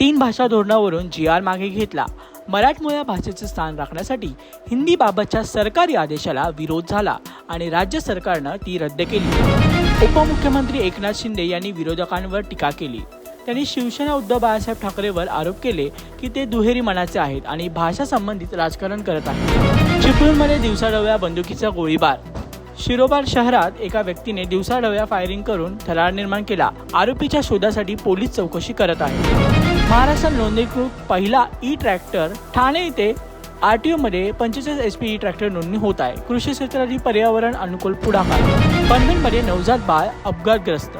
तीन भाषा धोरणावरून जी आर मागे घेतला. मराठमोळ्या भाषेचे स्थान राखण्यासाठी हिंदीबाबतच्या सरकारी आदेशाला विरोध झाला आणि राज्य सरकारनं ती रद्द केली. उपमुख्यमंत्री एकनाथ शिंदे यांनी विरोधकांवर टीका केली. त्यांनी शिवसेना उद्धव बाळासाहेब ठाकरेवर आरोप केले की ते दुहेरी मनाचे आहेत आणि भाषा संबंधित राजकारण करत आहेत. चिपळूणमध्ये दिवसाडव्या बंदुकीचा गोळीबार शिरोबार शहरात एका व्यक्तीने दिवसाढवळ्या फायरिंग करून थरार निर्माण केला. आरोपीच्या शोधासाठी पोलीस चौकशी करत आहे महाराष्ट्रात नोंदणीकृत पहिला ई ट्रॅक्टर ठाणे येथे आर टी ओमध्ये पंचेचाळीस एच पी ई ट्रॅक्टर नोंदणी होत आहे. कृषी क्षेत्रातील पर्यावरण अनुकूल पुढाकार. पनवेलमध्ये नवजात बाळ अपघातग्रस्त.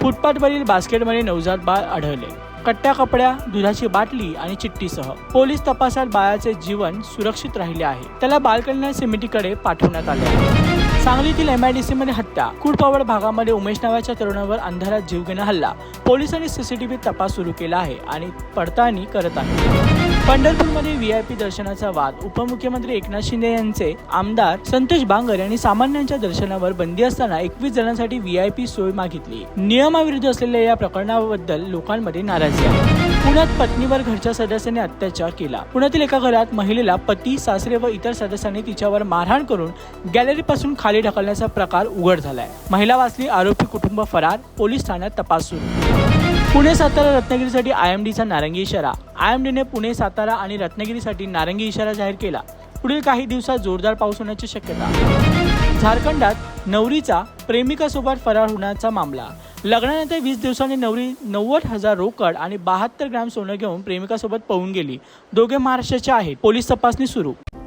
फुटपाथवरील बास्केटमध्ये नवजात बाळ आढळले. कट्ट्या कपड्या दुधाची बाटली आणि चिठ्ठीसह. पोलीस तपासात बाळाचे जीवन सुरक्षित राहिले आहे. त्याला बालकल्याण समितीकडे पाठवण्यात आले आहे. सांगलीतील सी मध्ये हत्या. कुडपावड भागामध्ये उमेश नावाच्या तरुणावर अंधारात जीवघेणा हल्ला. पोलिसांनी सीसीटीव्ही तपास सुरू केला आहे आणि पडताळणी करत आहे पंढरपूरमध्ये व्ही आय पी दर्शनाचा वाद उपमुख्यमंत्री एकनाथ शिंदे यांचे आमदार संतोष बांगर यांनी सामान्यांच्या दर्शनावर बंदी असताना एकवीस जणांसाठी व्ही आय पी सोय मागितली. नियमाविरुद्ध असलेल्या या प्रकरणाबद्दल लोकांमध्ये नाराजी आहे. पुण्यात पत्नीवर घरच्या सदस्याने अत्याचार केला. पुण्यातील एका घरात महिलेला पती सासरे व इतर सदस्यांनी तिच्यावर मारहाण करून गॅलरीपासून खाली ढकलण्याचा प्रकार उघड झालाय. महिला वाचली आरोपी कुटुंब फरार पोलीस ठाण्यात तपास सुरू. पुणे सातारा रत्नागिरीसाठी आय एम डीचा नारंगी इशारा. आय एम डीने पुणे सातारा आणि रत्नागिरीसाठी नारंगी इशारा जाहीर केला. पुढील काही दिवसात जोरदार पाऊस होण्याची शक्यता. झारखंडात नवरीचा प्रेमिकासोबत फरार होण्याचा मामला. लग्नानंतर वीस दिवसांनी नवरी नव्वद हजार रोकड आणि बहात्तर ग्रॅम सोनं घेऊन प्रेमिकासोबत पळून गेली. दोघे महाराष्ट्राचे आहेत. पोलीस तपासणी सुरू.